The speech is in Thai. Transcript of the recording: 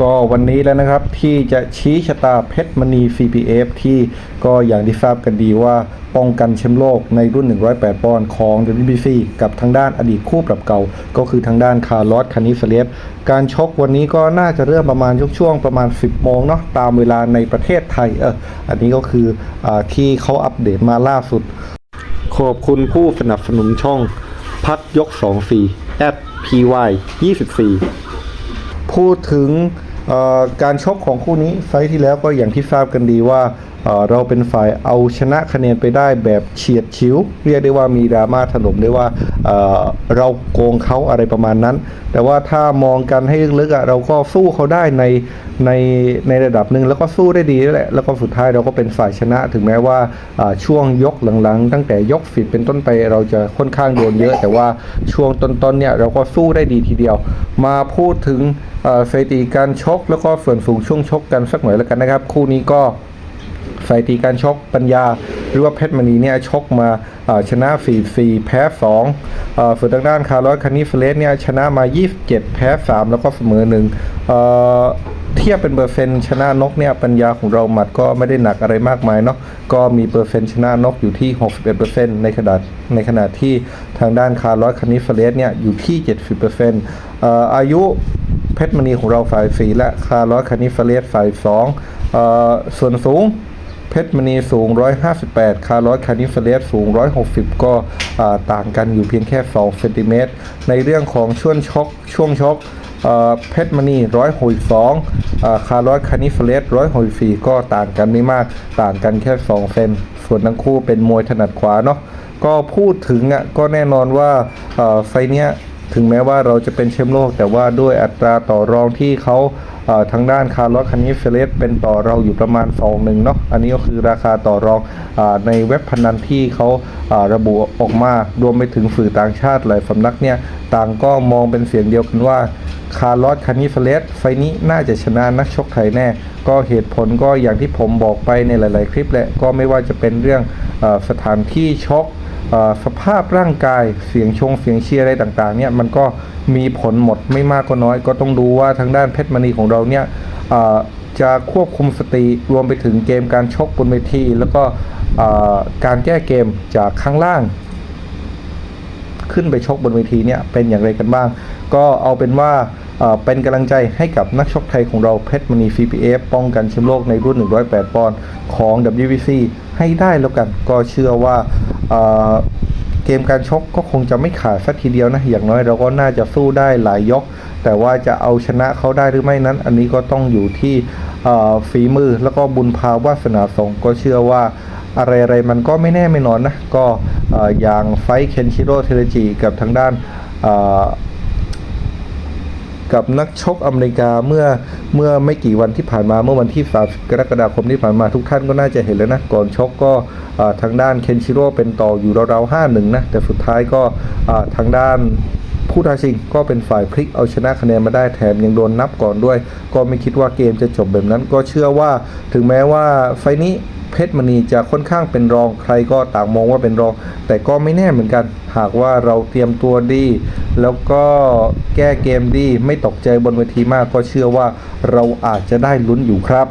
ก็วันนี้แล้วนะครับที่จะชี้ชะตาเพชรมณี CPF ที่ก็อย่างที่ทราบกันดีว่าป้องกันแชมป์โลกในรุ่น 108 ปอนด์ของ WBC กับทางด้านอดีตคู่ปรับเก่า ก็คือทางด้านคาร์ลอสคานิเฟเลสการชกวันนี้ก็น่าจะเริ่มประมาณช่วงประมาณ 10 โมงเนาะตามเวลาในประเทศไทยเอออันนี้ก็คืออที่เขาอัปเดตมาล่าสุด ขอบคุณผู้สนับสนุนช่อง พัดยก 2 4 at py 24 พูดถึงการชกของคู่นี้ไฟที่แล้วก็อย่างที่ทราบกันดีว่าเราเป็นฝ่ายเอาชนะคะแนนไปได้แบบเฉียดฉิว เรียกได้ว่ามีดราม่าถล่มได้ว่าเราโกงเขาอะไรประมาณนั้น แต่ว่าถ้ามองกันให้ลึกๆเราก็สู้เขาได้ในในในระดับหนึ่งแล้วก็สู้ได้ดีนั่นแหละแล้วก็สุดท้ายเราก็เป็นฝ่ายชนะ ถึงแม้ว่าช่วงยกหลังๆ ตั้งแต่ยกฟิตเป็นต้นไปเราจะค่อนข้างโดนเยอะ แต่ว่าช่วงต้นๆเนี่ยเราก็สู้ได้ดีทีเดียว มาพูดถึง สถิติการชกแล้วก็ส่วนสูงช่วงชกกันสักหน่อยแล้วกันนะครับ คู่นี้ก็สถิติการชกปัญญา หรือว่าเพชรมณีเนี่ยชกมาชนะ 4 4 แพ้2เอ่อส่วนทางด้านคาร์ลอสคานิเฟเลสเนี่ยชนะมา 27 แพ้ 3 แล้วก็เสมอหนึ่งเทียบเป็นเปอร์เซ็นต์ชนะนกเนี่ยปัญญาของเราหมัดก็ไม่ได้หนักอะไรมากมายเนาะก็มีเปอร์เซ็นต์ชนะนกอยู่ที่ 61%ในขณะในขณะที่ทางด้านคาร์ลอสคานิเฟเลสเนี่ยอยู่ที่ 70%เอ่ออายุ เพชรมณีของเราฝ่ายสีและคาร์ลอสคานิเฟเลสฝ่ายสองอส่วนสูงเพชรมณีสูง 158 คาร์ลอสคานิเฟเลสสูง 160 ก็ต่างกันอยู่เพียงแค่ 2 เซนติเมตร ในเรื่องของช่วงชกช่วงชกเอ่อเพชรมณี 162อ่าคาร์ลอสคานิเฟเลส164 ก็ต่างกันไม่มาก ต่างกันแค่ 2 เซน ส่วนทั้งคู่เป็นมวยถนัดขวาเนาะ ก็พูดถึงอะก็แน่นอนว่าไฟเนี้ย ถึงแม้ว่าเราจะเป็นแชมป์โลก แต่ว่าด้วยอัตราต่อรองที่เขาทางด้านคาร์ลอสคานิเฟเลสเป็นต่อเราอยู่ประมาณ2หนึ่งเนาะอันนี้ก็คือราคาต่อรองอในเว็บพนันที่เขาระบุออกมารวมไปถึงสื่อต่างชาติหลายสำนักเนี่ยต่างก็มองเป็นเสียงเดียวกันว่าคาร์ลอสคานิเฟเลสไฟนี้น่าจะชนะนักชกไทยแน่ ก็เหตุผลก็อย่างที่ผมบอกไปในหลาย ๆ คลิปแหละก็ไม่ว่าจะเป็นเรื่องอสถานที่ชก สภาพร่างกายเสียงชงเสียงเชียร์อะไรต่างๆเนี่ยมันก็มีผลหมดไม่มากก็น้อย ก็ต้องดูว่าทางด้านเพชรมณีของเราเนี่ยจะควบคุมสติรวมไปถึงเกมการชกบนเวทีแล้วก็การแก้เกมจากข้างล่าง ขึ้นไปชกบนเวทีเนี่ยเป็นอย่างไรกันบ้าง ก็เอาเป็นว่าเอ่อเป็นกำลังใจให้กับนักชกไทยของเราเพชรมณี CPF ป้องกันแชมป์โลกในรุ่น 108 ปอนด์ของ WBC ให้ได้แล้วกัน ก็เชื่อว่า เกมการชกก็คงจะไม่ขาดสักทีเดียวนะ อย่างน้อยเราก็น่าจะสู้ได้หลายยก แต่ว่าจะเอาชนะเขาได้หรือไม่นั้น อันนี้ก็ต้องอยู่ที่ฝีมือแล้วก็บุญภาวาสนาสงฆ์ก็เชื่อว่าอะไรๆมันก็ไม่แน่ไม่นอนนะ ก็เอ่อย่างไฟเคนชิโร่เทเลจิกับทางด้าน กับนักชกอเมริกาเมื่อเมื่อไม่กี่วันที่ผ่านมาเมื่อวันที่3กรกฎาคมที่ผ่านมาทุกท่านก็น่าจะเห็นแล้วนะก่อนชกก็ทางด้านเคนชิโร่เป็นต่ออยู่ราวๆห้าหนึ่งนะแต่สุดท้ายก็ทางด้าน ผู้ท้าชิงก็เป็นฝ่ายพลิกเอาชนะคะแนนมาได้แถมยังโดนนับก่อนด้วย ก็ไม่คิดว่าเกมจะจบแบบนั้น ก็เชื่อว่าถึงแม้ว่าไฟนี้เพชรมณีจะค่อนข้างเป็นรองใครก็ต่างมองว่าเป็นรอง แต่ก็ไม่แน่เหมือนกัน หากว่าเราเตรียมตัวดี แล้วก็แก้เกมดีไม่ตกใจบนเวทีมากก็เชื่อว่าเราอาจจะได้ลุ้นอยู่ครับ